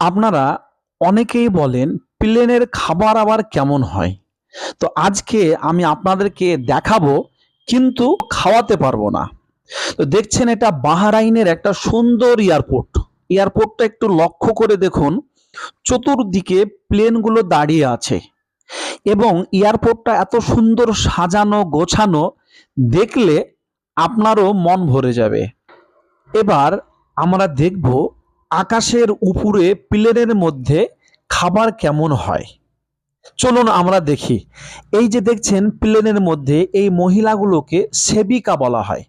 আপনারা অনেকেই বলেন প্লেনের খাবার আবার কেমন হয়। তো আজকে আমি আপনাদেরকে দেখাবো, কিন্তু খাওয়াতে পারব না। তো দেখছেন এটা বাহারাইনের একটা সুন্দর এয়ারপোর্ট। এয়ারপোর্টটা একটু লক্ষ্য করে দেখুন, চতুর্দিকে প্লেনগুলো দাঁড়িয়ে আছে। এবং এয়ারপোর্টটা এত সুন্দর সাজানো, গোছানো, দেখলে আপনারও মন ভরে যাবে। এবার আমরা দেখব আকাশের উপরে প্লেনের মধ্যে খাবার কেমন হয়? চলুন আমরা দেখি। এই যে দেখছেন, প্লেনের মধ্যে এই মহিলাগুলোকে সেবিকা বলা হয়।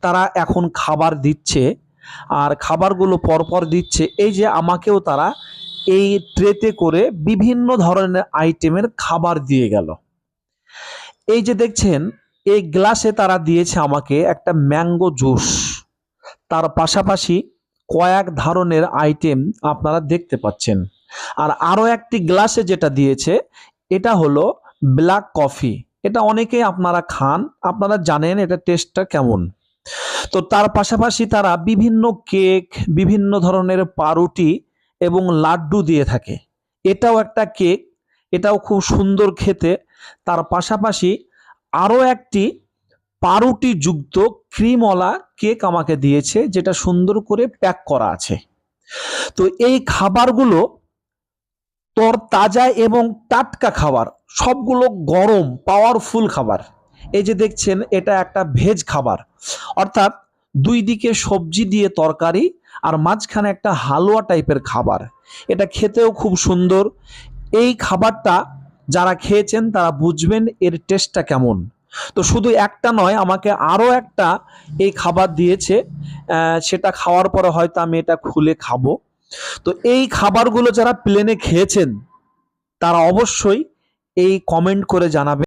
তারা এখন খাবার দিচ্ছে আর খাবারগুলো পরপর দিচ্ছে। এই যে আমাকেও তারা এই ট্রেতে করে বিভিন্ন ধরনের আইটেমের খাবার দিয়ে গেল। এই যে দেখছেন, এই গ্লাসে তারা দিয়েছে আমাকে একটা ম্যাঙ্গো জুস। তার পাশাপাশি কয়েক ধরনের আইটেম আপনারা দেখতে পাচ্ছেন। আর আরও একটি গ্লাসে যেটা দিয়েছে, এটা হলো ব্ল্যাক কফি এটা অনেকেই আপনারা খান, আপনারা জানেন এটা টেস্টটা কেমন। তো তার পাশাপাশি তারা বিভিন্ন কেক বিভিন্ন ধরনের পাউরুটি এবং লাড্ডু দিয়ে থাকে। এটাও একটা কেক এটাও খুব সুন্দর খেতে। তার পাশাপাশি আরও একটি পাউরুটি যুক্ত ক্রিমওয়ালা কেক আমাকে দিয়েছে, যেটা সুন্দর করে প্যাক করা আছে। তো এই খাবারগুলো তোর তাজা এবং টাটকা খাবার, সবগুলো গরম পাওয়ারফুল খাবার। এই যে দেখছেন, এটা একটা ভেজ খাবার। অর্থাৎ দুই দিকে সবজি দিয়ে তরকারি আর মাঝখানে একটা হালুয়া টাইপের খাবার। এটা খেতেও খুব সুন্দর। এই খাবারটা যারা খেয়েছেন, তারা বুঝবেন এর টেস্টটা কেমন। তো শুধু একটা নয়, আমাকে আরও একটা এই খাবার দিয়েছে। সেটা খাওয়ার পরে হয়তো আমি এটা খুলে খাব। তো এই খাবারগুলো যারা প্লেনে খেয়েছেন, তারা অবশ্যই এই কমেন্ট করে জানাবেন